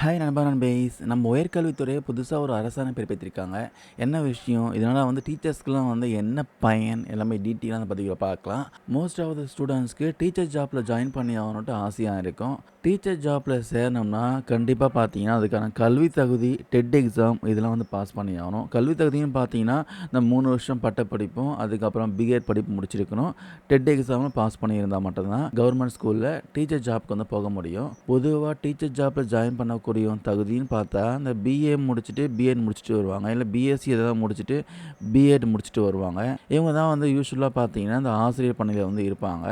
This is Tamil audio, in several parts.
ஹாய் நண்பா நண்பேஸ். நம்ம உயர்கல்வித்துறையை புதுசாக ஒரு அரசாணை பிறப்பித்திருக்காங்க. என்ன விஷயம்? இதனால் வந்து டீச்சர்ஸ்க்குலாம் வந்து என்ன பயன்? எல்லாமே டீட்டெயிலாக அந்த பதிவில் பார்க்கலாம். மோஸ்ட் ஆஃப் த ஸ்டூடெண்ட்ஸ்க்கு டீச்சர் ஜாப்பில் ஜாயின் பண்ணி ஆகணுன்ட்டு ஆசையாக இருக்கும். டீச்சர் ஜாப்பில் சேரணும்னா கண்டிப்பாக பார்த்தீங்கன்னா அதுக்கான கல்வி தகுதி டெட் எக்ஸாம் இதெல்லாம் வந்து பாஸ் பண்ணி ஆகணும். கல்வி தகுதின்னு பார்த்தீங்கன்னா இந்த மூணு வருஷம் பட்டப்படிப்பும் அதுக்கப்புறம் பிஎட் படிப்பு முடிச்சிருக்கணும். டெட் எக்ஸாமும் பாஸ் பண்ணியிருந்தால் மட்டும்தான் கவர்மெண்ட் ஸ்கூலில் டீச்சர் ஜாப்க்கு வந்து போக முடியும். பொதுவாக டீச்சர் ஜாப்பில் ஜாயின் பண்ண பண்ணக்கூடிய தகுதின்னு பார்த்தா இந்த பிஏ முடிச்சுட்டு பிஎட் முடிச்சுட்டு வருவாங்க. இல்லை பிஎஸ்சி எதாவது முடிச்சுட்டு பிஎட் முடிச்சுட்டு வருவாங்க. இவங்க தான் வந்து யூஸ்வலாக பார்த்தீங்கன்னா இந்த ஆசிரியர் பணியில் வந்து இருப்பாங்க.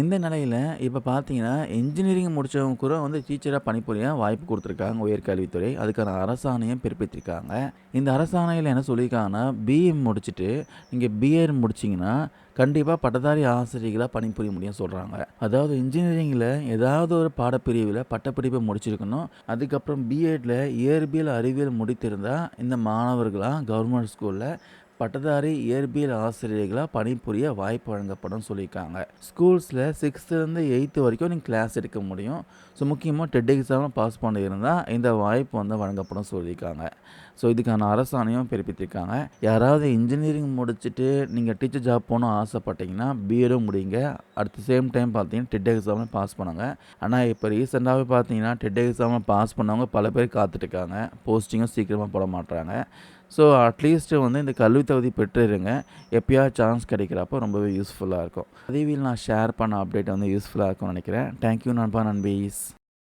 இந்த நிலையில் இப்போ பார்த்தீங்கன்னா இன்ஜினியரிங் முடித்தவங்க கூட வந்து டீச்சராக பணிபுரிய வாய்ப்பு கொடுத்துருக்காங்க உயர்கல்வித்துறை. அதுக்கான அரசாணையும் பிறப்பித்திருக்காங்க. இந்த அரசாணையில் என்ன சொல்லியிருக்காங்கன்னா பிஏ முடிச்சுட்டு நீங்கள் பிஎட் முடிச்சிங்கன்னா கண்டிப்பாக பட்டதாரி ஆசிரியர்களாக பணிபுரிய முடியும் சொல்கிறாங்க அதாவது இன்ஜினியரிங்கில் ஏதாவது ஒரு பாடப்பிரிவில் பட்டப்படிப்பை முடிச்சிருக்கணும். அதுக்கப்புறம் பிஎட்டில் இயற்பியல் அறிவியல் முடித்திருந்தால் இந்த மாணவர்களாக கவர்மெண்ட் ஸ்கூலில் பட்டதாரி இயற்பியல் ஆசிரியர்களாக பணிபுரிய வாய்ப்பு வழங்கப்படும் சொல்லியிருக்காங்க. ஸ்கூல்ஸில் சிக்ஸ்த்துலேருந்து எயித்து வரைக்கும் நீங்கள் கிளாஸ் எடுக்க முடியும். ஸோ முக்கியமாக டெட் எக்ஸாமில் பாஸ் பண்ணியிருந்தால் இந்த வாய்ப்பு வந்து வழங்கப்படும் சொல்லியிருக்காங்க. ஸோ இதுக்கான அரசாணையும் பிறப்பித்திருக்காங்க. யாராவது இன்ஜினியரிங் முடிச்சுட்டு நீங்கள் டீச்சர் ஜாப் போகணும் ஆசைப்பட்டீங்கன்னா பிஎடும் முடியுங்க அட் சேம் டைம் பார்த்தீங்கன்னா டெட் எக்ஸாமில் பாஸ் பண்ணுங்க. ஆனால் இப்போ ரீசெண்டாகவே பார்த்தீங்கன்னா டெட் எக்ஸாமில் பாஸ் பண்ணவங்க பல பேர் காத்துட்ருக்காங்க போஸ்டிங்கும் சீக்கிரமாக போட மாட்டுறாங்க ஸோ அட்லீஸ்ட்டு வந்து இந்த கல்வி தகுதி பெற்றுருங்க. எப்பயாவது சான்ஸ் கிடைக்கிறப்போ ரொம்பவே யூஸ்ஃபுல்லாக இருக்கும். பதிவில் நான் ஷேர் பண்ண அப்டேட் வந்து யூஸ்ஃபுல்லாக இருக்கும்னு நினைக்கிறேன். தேங்க்யூ நண்பா நண்பீஸ்.